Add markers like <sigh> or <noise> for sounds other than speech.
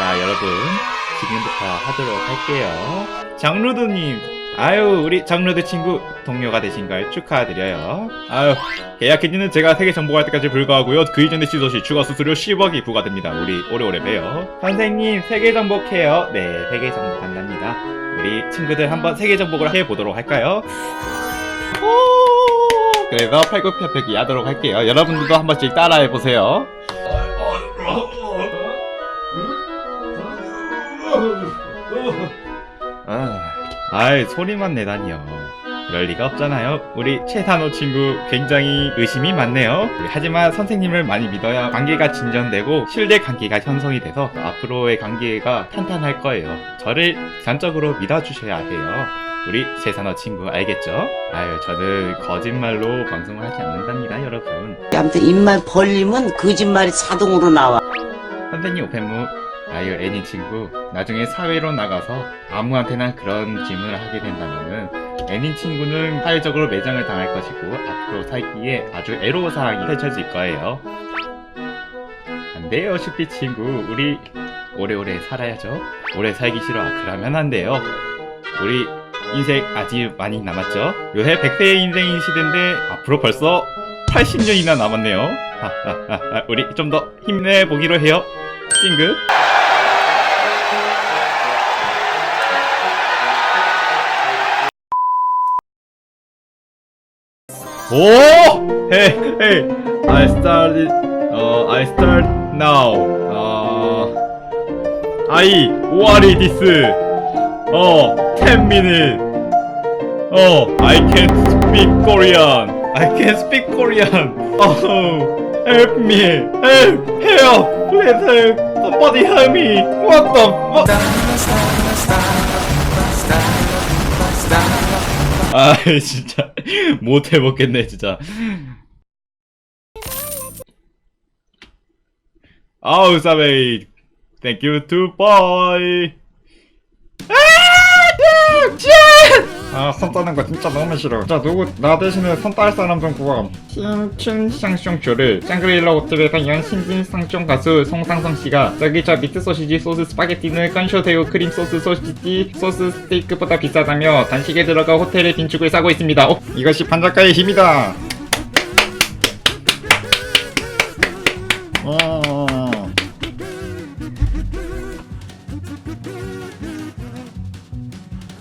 자, 여러분. 지금부터 하도록 할게요. 장루드님, 아유, 우리 장루드 친구 동료가 되신 걸 축하드려요. 아유, 계약해지는 제가 세계 정복할 때까지 불과하고요. 그 이전에 시도시 추가 수수료 10억이 부과됩니다. 우리 오래오래 봬요. 선생님, 세계 정복해요. 네, 세계 정복 한답니다. 우리 친구들 한번 세계 정복을 해보도록 할까요? 오! 그래서 팔굽혀펴기 하도록 할게요. 여러분들도 한 번씩 따라해보세요. 아, 아이 소리만 내다니요. 그럴 리가 없잖아요. 우리 최산호 친구 굉장히 의심이 많네요. 하지만 선생님을 많이 믿어야 관계가 진전되고 신뢰 관계가 형성이 돼서 앞으로의 관계가 탄탄할 거예요. 저를 전적으로 믿어주셔야 해요. 우리 최산호 친구 알겠죠? 아유 저는 거짓말로 방송을 하지 않는답니다 여러분. 아무튼 입만 벌리면 거짓말이 자동으로 나와. 선생님 오펜무 아유 애니 친구 나중에 사회로 나가서 아무한테나 그런 질문을 하게 된다면은 애니 친구는 사회적으로 매장을 당할 것이고 앞으로 살기에 아주 애로사항이 펼쳐질 거예요. 안 돼요 슈피 친구. 우리 오래오래 살아야죠. 오래 살기 싫어. 그러면 안 돼요. 우리 인생 아직 많이 남았죠? 요새 100세의 인생인 시대인데 앞으로 벌써 80년이나 남았네요. <laughs> 우리 좀 더 힘내보기로 해요. 찡긋 오! Hey, hey, I started, uh, I start now. Uh, I, is this? Oh, 10 minutes. Oh, I can't speak Korean. I can't speak Korean. Oh, help me. Help, help. Please help. Somebody help me. What the fuck? 아 진짜 못 해먹겠네 진짜 아우 사베이 you to boy 아, 손 따는 거 진짜 너무 싫어. 자, 누구, 나 대신에 손 딸 사람 좀 구함. 신춘상숑쇼를 샹그릴라 호텔에서 연 신진 상숑 가수 송상성 씨가 저기 저 미트 소시지 소스 스파게티는 깐쇼새우 크림 소스 소시지 소스 스테이크보다 비싸다며 단식에 들어가 호텔의 빈축을 싸고 있습니다. 어, 이것이 반작가의 힘이다.